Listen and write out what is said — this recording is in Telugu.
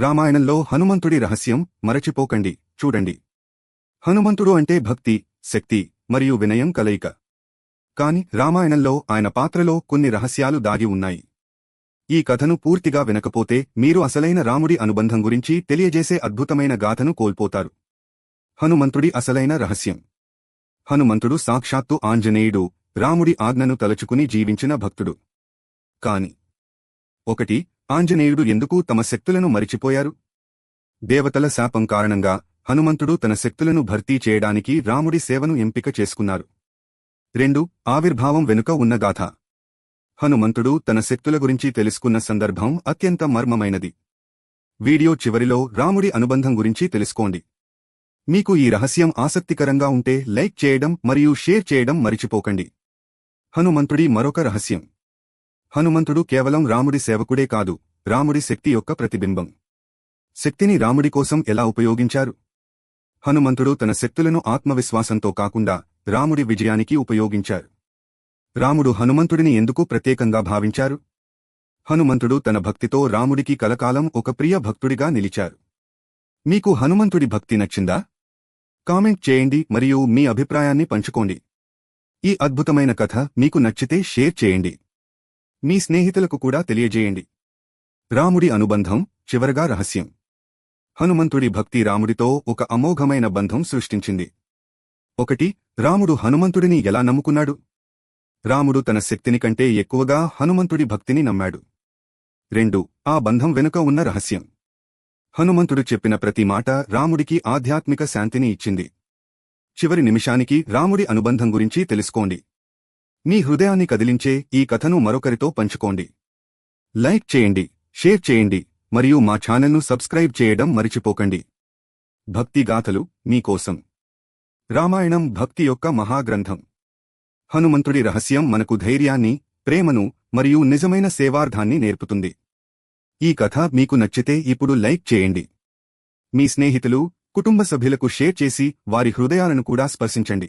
రామాయణంలో హనుమంతుడి రహస్యం మరచిపోకండి. చూడండి. హనుమంతుడు అంటే భక్తి శక్తి మరియు వినయం కలయిక. కాని రామాయణంలో ఆయన పాత్రలో కొన్ని రహస్యాలు దాగి ఉన్నాయి. ఈ కథను పూర్తిగా వినకపోతే మీరు అసలైన రాముడి అనుబంధం గురించి తెలియజేసే అద్భుతమైన గాథను కోల్పోతారు. హనుమంతుడి అసలైన రహస్యం. హనుమంతుడు సాక్షాత్తు ఆంజనేయుడు రాముడి ఆజ్ఞను తలచుకుని జీవించిన భక్తుడు. కాని ఒకటి ఆంజనేయుడు ఎందుకు తమ శక్తులను మరిచిపోయారు? దేవతల శాపం కారణంగా హనుమంతుడు తన శక్తులను భర్తీ చేయడానికి రాముడి సేవను ఎంపిక చేసుకున్నారు. రెండు ఆవిర్భావం వెనుక ఉన్న గాథ. హనుమంతుడు తన శక్తుల గురించి తెలుసుకున్న సందర్భం అత్యంత మర్మమైనది. వీడియో చివరిలో రాముడి అనుబంధం గురించి తెలుసుకోండి. మీకు ఈ రహస్యం ఆసక్తికరంగా ఉంటే లైక్ చేయడం మరియు షేర్ చేయడం మరిచిపోకండి. హనుమంతుడి మరొక రహస్యం. హనుమంతుడు కేవలం రాముడి సేవకుడే కాదు రాముడి శక్తి యొక్క ప్రతిబింబం. శక్తిని రాముడి కోసం ఎలా ఉపయోగించారు? హనుమంతుడు తన శక్తులను ఆత్మవిశ్వాసంతో కాకుండా రాముడి విజయానికి ఉపయోగించారు. రాముడు హనుమంతుడిని ఎందుకు ప్రత్యేకంగా భావించారు? హనుమంతుడు తన భక్తితో రాముడికి కలకాలం ఒక ప్రియ భక్తుడిగా నిలిచారు. మీకు హనుమంతుడి భక్తి నచ్చిందా? కామెంట్ చేయండి మరియు మీ అభిప్రాయాన్ని పంచుకోండి. ఈ అద్భుతమైన కథ మీకు నచ్చితే షేర్ చేయండి. మీ స్నేహితులకు కూడా తెలియజేయండి. రాముడి అనుబంధం చివరగా రహస్యం. హనుమంతుడి భక్తి రాముడితో ఒక అమోఘమైన బంధం సృష్టించింది. ఒకటి రాముడు హనుమంతుడిని ఎలా నమ్ముకున్నాడు? రాముడు తన శక్తిని కంటే ఎక్కువగా హనుమంతుడి భక్తిని నమ్మాడు. రెండు ఆ బంధం వెనుక ఉన్న రహస్యం. హనుమంతుడు చెప్పిన ప్రతి మాట రాముడికి ఆధ్యాత్మిక శాంతిని ఇచ్చింది. చివరి నిమిషానికి రాముడి అనుబంధం గురించి తెలుసుకోండి. మీ హృదయాన్ని కదిలించే ఈ కథను మరొకరితో పంచుకోండి. లైక్ చేయండి షేర్ చేయండి మరియు మా ఛానల్ను సబ్స్క్రైబ్ చేయడం మరిచిపోకండి. భక్తి గాథలు మీకోసం రామాయణం భక్తి యొక్క మహాగ్రంథం. హనుమంతుడి రహస్యం మనకు ధైర్యాన్ని ప్రేమను మరియు నిజమైన సేవార్థాన్ని నేర్పుతుంది. ఈ కథ మీకు నచ్చితే ఇప్పుడు లైక్ చేయండి. మీ స్నేహితులు కుటుంబ సభ్యులకు షేర్ చేసి వారి హృదయాలను కూడా స్పర్శించండి.